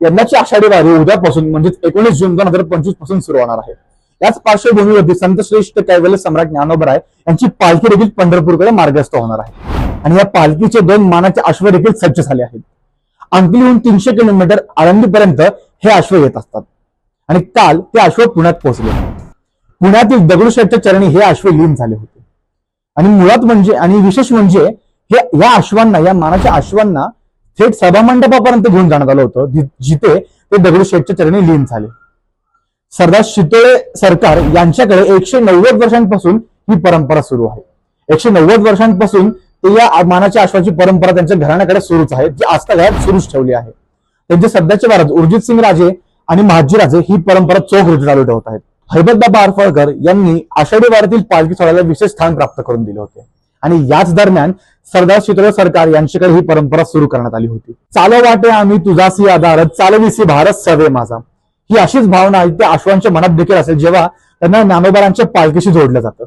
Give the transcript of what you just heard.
यंदाची आषाढी वारी उद्यापासून म्हणजे एकोणीस जून दोन हजार पंचवीसपासून सुरू होणार आहे. याच पार्श्वभूमीवरती संत श्रेष्ठ कैवल्य सम्राट ज्ञानोबराय यांची पालखी देखील पंढरपूरकडे मार्गस्थ होणार आहे. आणि या पालखीचे दोन मानाचे अश्व देखील सज्ज झाले आहेत. अंकलीहून तीनशे किलोमीटर आळंदीपर्यंत हे अश्व येत असतात. आणि काल ते अश्व पुण्यात पोहोचले. पुण्यातील दगडूशेठच्या चरणी हे अश्व लीन झाले होते. आणि मुळात म्हणजे आणि विशेष म्हणजे हे या अश्वांना या मानाच्या अश्वांना थेट सभामंडपापर्यंत घेऊन जाण्यात आलं होतं जिथे ते दगडूशेठच्या चरणी लीन झाले. सरदार शितोळे सरकार यांच्याकडे एकशे नव्वद वर्षांपासून ही परंपरा सुरू आहे. एकशे नव्वद वर्षांपासून ते या मानाच्या अश्वाची परंपरा त्यांच्या घराण्याकडे सुरूच आहे जी आजतागायत सुरूच ठेवली आहे. त्यांचे सध्याचे महाराज उर्जित सिंग राजे आणि महाजी राजे ही परंपरा चोख रुजू चालू ठेवत आहेत. हैबतबाबा आरफळकर यांनी आषाढी वारातील पालखी सोहळ्याला विशेष स्थान प्राप्त करून दिले होते. आणि याच दरम्यान सरदार शितोळे सरकार यांच्याकडे ही परंपरा सुरू करण्यात आली होती. चाल वाटे आम्ही तुझासी आधारत चालविसी भारत सवे माझा. ही अशीच भावना त्या अश्वांच्या मनात देखील असेल जेव्हा त्यांना ज्ञानोबारांच्या पालखीशी जोडलं जातं.